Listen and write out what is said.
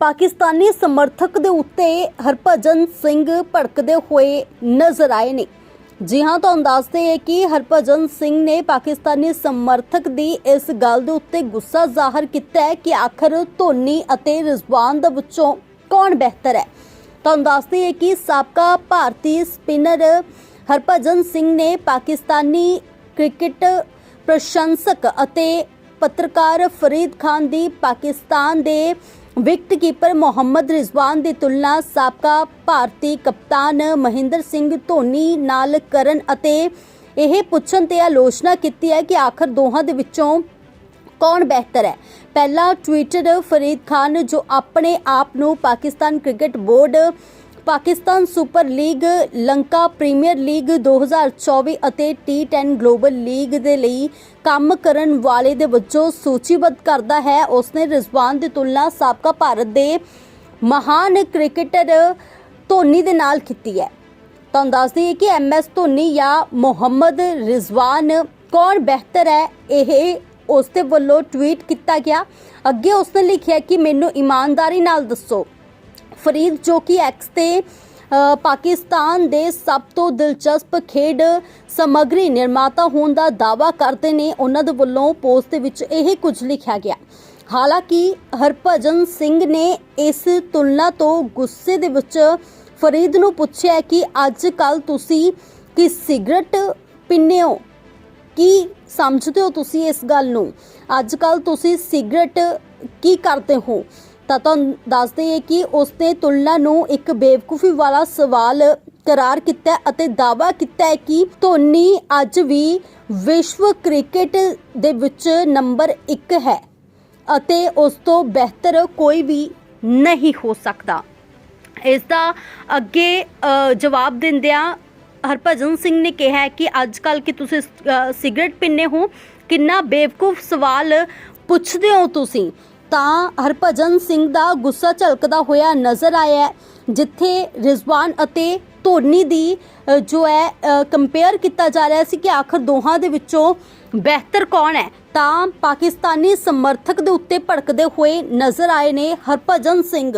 ਪਾਕਿਸਤਾਨੀ ਸਮਰਥਕ ਦੇ ਉੱਤੇ ਹਰਭਜਨ ਸਿੰਘ ਭੜਕਦੇ ਹੋਏ ਨਜ਼ਰ ਆਏ ਨੇ। ਜੀ ਹਾਂ, ਤੁਹਾਨੂੰ ਦੱਸਦੇ ਹਾਂ ਕਿ ਹਰਭਜਨ ਸਿੰਘ ਨੇ ਪਾਕਿਸਤਾਨੀ ਸਮਰਥਕ ਦੀ ਇਸ ਗੱਲ ਦੇ ਉੱਤੇ ਗੁੱਸਾ ਜ਼ਾਹਰ ਕੀਤਾ ਹੈ ਕਿ ਆਖਰ ਧੋਨੀ ਅਤੇ ਰਿਜ਼ਵਾਨ ਦੇ ਵਿੱਚੋਂ ਕੌਣ ਬਿਹਤਰ ਹੈ। ਤੁਹਾਨੂੰ ਦੱਸਦੇ ਹਾਂ ਕਿ ਸਾਬਕਾ ਭਾਰਤੀ ਸਪਿਨਰ ਹਰਭਜਨ ਸਿੰਘ ਨੇ ਪਾਕਿਸਤਾਨੀ ਕ੍ਰਿਕਟ ਪ੍ਰਸ਼ੰਸਕ ਅਤੇ ਪੱਤਰਕਾਰ ਫਰੀਦ ਖਾਨ ਦੀ ਪਾਕਿਸਤਾਨ ਦੇ ਵਿਕਟਕੀਪਰ ਮੁਹੰਮਦ ਰਿਜ਼ਵਾਨ ਦੀ ਤੁਲਨਾ ਸਾਬਕਾ ਭਾਰਤੀ ਕਪਤਾਨ ਮਹਿੰਦਰ ਸਿੰਘ ਧੋਨੀ ਨਾਲ ਕਰਨ ਅਤੇ ਇਹ ਪੁੱਛਣ ਤੇ ਆਲੋਚਨਾ ਕੀਤੀ ਹੈ ਕਿ ਆਖਰ ਦੋਹਾਂ ਦੇ ਵਿੱਚੋਂ ਕੌਣ ਬਿਹਤਰ ਹੈ। ਪਹਿਲਾ ਟਵਿੱਟਰ ਫਰੀਦ ਖਾਨ, ਜੋ ਆਪਣੇ ਆਪ ਨੂੰ Pakistan cricket board Pakistan super league, Lanka premier league 2024 ਅਤੇ T10 ਗਲੋਬਲ ਲੀਗ ਦੇ ਲਈ ਕੰਮ ਕਰਨ ਵਾਲੇ ਦੇ ਵਜੋਂ ਸੂਚੀਬੱਧ ਕਰਦਾ ਹੈ। ਉਸਨੇ ਰਿਜ਼ਵਾਨ ਦੀ ਤੁਲਨਾ ਸਾਬਕਾ ਭਾਰਤ ਦੇ ਮਹਾਨ ਕ੍ਰਿਕਟਰ ਧੋਨੀ ਦੇ ਨਾਲ ਕੀਤੀ ਹੈ। ਤੁਹਾਨੂੰ ਦੱਸ ਦਈਏ ਕਿ ਐਮਐਸ ਧੋਨੀ ਜਾਂ ਮੁਹੰਮਦ ਰਿਜ਼ਵਾਨ ਕੌਣ ਬਿਹਤਰ ਹੈ, ਇਹ ਉਸ ਦੇ ਵੱਲੋਂ ਟਵੀਟ ਕੀਤਾ ਗਿਆ। ਅੱਗੇ ਉਸਨੇ ਲਿਖਿਆ ਕਿ ਮੈਨੂੰ ਇਮਾਨਦਾਰੀ ਨਾਲ ਦੱਸੋ। ਫਰੀਦ, ਜੋ ਕਿ ਐਕਸ ਤੇ ਪਾਕਿਸਤਾਨ ਦੇ ਸਭ ਤੋਂ ਦਿਲਚਸਪ ਖੇਡ ਸਮੱਗਰੀ ਨਿਰਮਾਤਾ ਹੋਣ ਦਾ ਦਾਅਵਾ ਕਰਦੇ ਨੇ, ਉਹਨਾਂ ਦੇ ਵੱਲੋਂ ਪੋਸਟ ਦੇ ਵਿੱਚ ਇਹ ਕੁਝ ਲਿਖਿਆ ਗਿਆ। ਹਾਲਾਂਕਿ ਹਰਭਜਨ ਸਿੰਘ ਨੇ ਇਸ ਤੁਲਨਾ ਤੋਂ ਗੁੱਸੇ ਦੇ ਵਿੱਚ ਫਰੀਦ ਨੂੰ ਪੁੱਛਿਆ ਕਿ ਅੱਜ ਕੱਲ ਤੁਸੀਂ ਕੀ ਸਿਗਰਟ ਪੀਂਦੇ ਹੋ? ਕੀ ਸਮਝਦੇ ਹੋ ਤੁਸੀਂ ਇਸ ਗੱਲ ਨੂੰ? ਅੱਜ ਕੱਲ ਤੁਸੀਂ ਸਿਗਰਟ ਕੀ ਕਰਦੇ ਹੋ? ਤਾਂ ਤੁਹਾਨੂੰ ਦੱਸਦੇ ਹਾਂ ਕਿ ਉਸਨੇ ਤੁਲਨਾ ਨੂੰ ਇੱਕ ਬੇਵਕੂਫੀ ਵਾਲਾ ਸਵਾਲ ਕਰਾਰ ਕੀਤਾ ਅਤੇ ਦਾਅਵਾ ਕੀਤਾ ਹੈ ਕਿ ਧੋਨੀ ਅੱਜ ਵੀ ਵਿਸ਼ਵ ਕ੍ਰਿਕਟ ਦੇ ਵਿੱਚ ਨੰਬਰ 1 ਹੈ ਅਤੇ ਉਸ ਤੋਂ ਬਿਹਤਰ ਕੋਈ ਵੀ ਨਹੀਂ ਹੋ ਸਕਦਾ। ਇਸ ਦਾ ਅੱਗੇ ਜਵਾਬ ਦਿੰਦਿਆਂ ਹਰਭਜਨ ਸਿੰਘ ਨੇ ਕਿਹਾ ਕਿ ਅੱਜ ਕੱਲ ਕਿ ਤੁਸੀਂ ਸਿਗਰਟ ਪੀਂਦੇ ਹੋ, ਕਿੰਨਾ ਬੇਵਕੂਫ ਸਵਾਲ ਪੁੱਛਦੇ ਹੋ ਤੁਸੀਂ? ਤਾਂ ਹਰਭਜਨ ਸਿੰਘ ਦਾ ਗੁੱਸਾ ਝਲਕਦਾ ਹੋਇਆ ਨਜ਼ਰ ਆਇਆ ਜਿੱਥੇ ਰਿਜ਼ਵਾਨ ਅਤੇ ਧੋਨੀ ਦੀ ਜੋ ਹੈ ਕੰਪੇਅਰ ਕੀਤਾ ਜਾ ਰਿਹਾ ਸੀ ਕਿ ਆਖਰ ਦੋਹਾਂ ਦੇ ਵਿੱਚੋਂ ਬਿਹਤਰ ਕੌਣ ਹੈ, ਤਾਂ ਪਾਕਿਸਤਾਨੀ ਸਮਰਥਕ ਦੇ ਉੱਤੇ ਭੜਕਦੇ ਹੋਏ ਨਜ਼ਰ ਆਏ ਨੇ ਹਰਭਜਨ ਸਿੰਘ।